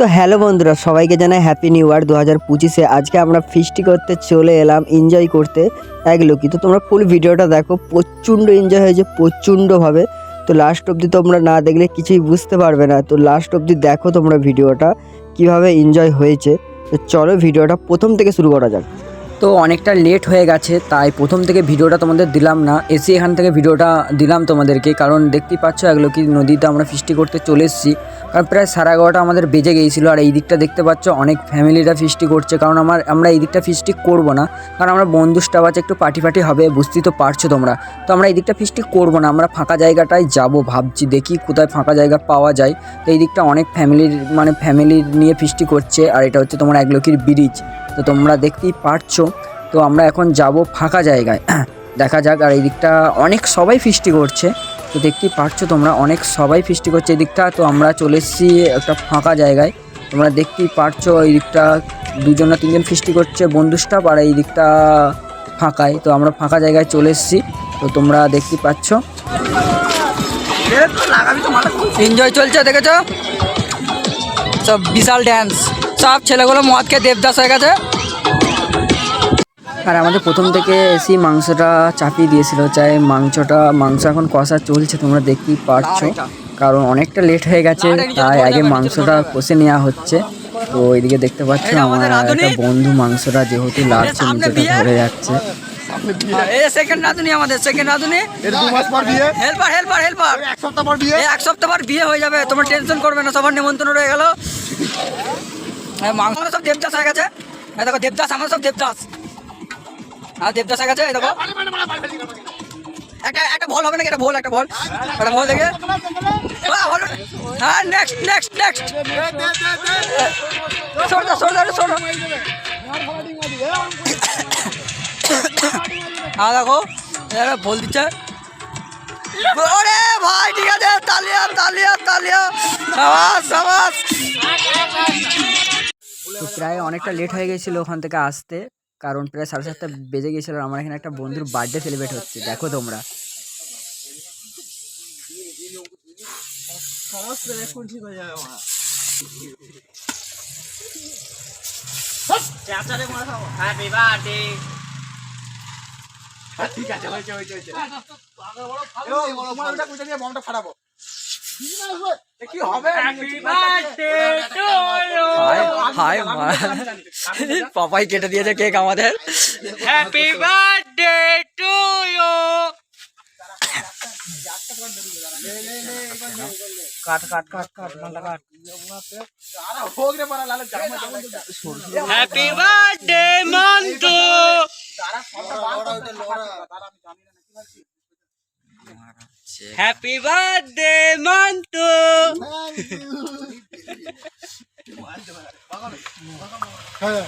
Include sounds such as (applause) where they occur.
তো হ্যালো বন্ধুরা, সবাইকে জানাই হ্যাপি নিউ ইয়ার দু হাজার পঁচিশে। আজকে আমরা ফিস্টি করতে চলে এলাম এনজয় করতে এক লোকি তো তোমরা ফুল ভিডিওটা দেখো, প্রচণ্ড এনজয় হয়েছে, প্রচণ্ডভাবে। তো লাস্ট অবধি তোমরা না দেখলে কিছুই বুঝতে পারবে না। তো লাস্ট অবধি দেখো তোমরা ভিডিওটা, কীভাবে এনজয় হয়েছে। তো চলো ভিডিওটা প্রথম থেকে শুরু করা যাক। তো অনেকটা লেট হয়ে গেছে, তাই প্রথম থেকে ভিডিওটা তোমাদের দিলাম না। এসে এখান থেকে ভিডিওটা দিলাম তোমাদেরকে, কারণ দেখতেই পাচ্ছ এগুলো কি নদীতে আমরা ফিস্টি করতে চলে এসেছি। কারণ প্রায় সাড়ে এগারোটা আমাদের বেজে গিয়েছিল, আর এই দিকটা দেখতে পাচ্ছ, অনেক ফ্যামিলিরা ফিস্টি করছে, কারণ আমার, আমরা এই দিকটা ফিস্টি করব না, কারণ আমরা বন্ধু স্টাফ আছে, একটু পার্টি ফাটি হবে, বুঝতেই তো পারছ তোমরা। তো আমরা এই দিকটা ফিস্টি করব না, আমরা ফাঁকা জায়গাটায় যাব ভাবছি, দেখি কোথায় ফাঁকা জায়গা পাওয়া যায়। তো এই দিকটা অনেক ফ্যামিলির মানে ফ্যামিলি নিয়ে ফিস্টি করছে, আর এটা হচ্ছে তোমার একলকির ব্রিজ। তো তোমরা দেখতেই পারছ, তো আমরা এখন যাব ফাঁকা জায়গায়। (clears throat) দেখা যাক, আর এই দিকটা অনেক সবাই ফিস্টি করছে। তো দেখতেই পারছ তোমরা, অনেক সবাই ফিস্টি করছে এই দিকটা। তো আমরা চলে এসেছি একটা ফাঁকা জায়গায়। তোমরা দেখতেই পারছ এই দিকটা, দুজন না তিনজন ফিস্টি করছে বন্ধু স্টাফ আর এই দিকটা ফাঁকায়। তো আমরা ফাঁকা জায়গায় চলে এসেছি। তো তোমরা দেখতেই পাচ্ছ। এনজয় চলছে, দেখেছ? সব বিশাল ড্যান্স সব ছেলেগুলো মদকে দেবদাস হয়ে গেছে। আর আমাদের প্রথম থেকে এসি মাংসটা চাপিয়ে দিয়েছিল চাই মাংসটা মাংস এখন কষা চলছে তোমরা দেখতেই পারছ। কারণ অনেকটা লেট হয়ে গেছে তাই আগে মাংসটা কষে নেওয়া হচ্ছে। তো এইদিকে দেখতে পাচ্ছ আমার একটা বন্ধু মাংসটা যেহেতু লাগছে নিচেটা ধরে যাচ্ছে। সেকেন্ড রাঁধুনি আমাদের সেকেন্ড রাঁধুনি। হেল্পার হেল্পার হেল্পার এক সপ্তাহ পর বিয়ে। এক সপ্তাহ পর বিয়ে হয়ে যাবে তোমার টেনশন করবে না সবার নিমন্ত্রণ রয়ে গেল। এই মাংস সব দেবদাস হয়ে গেছে। দেখো দেবদাস আমার সব দেবদাস। আর দেবদাস এই দেখো। একটা একটা বল হবে নাকি? একটা বল একটা বল। একটা বল দেখে। হ্যাঁ নেক্সট নেক্সট নেক্সট সর দাও সর দাও সর দাও। হ্যাঁ দেখো। বল দিচ্ছে। ভাই, ঠিক আছে। তালিয়া তালিয়া তালিয়া। সাবাস প্রায় অনেকটা লেট হয়ে গেছিল ওখান থেকে আসতে। কারণ প্রায় সাড়ে সাতটা বেজে আর আমার এখানে একটা বন্ধুর বার্থডে সেলিব্রেট হচ্ছে দেখো তোমরা। ফাটাবো কি হবে হাই হাই (laughs) পাপাই কেটে দিয়েছে কেক আমাদের। Happy birthday to you cut cut cut cut Mala cut. Happy birthday Montu happy birthday Montu হ্যাঁ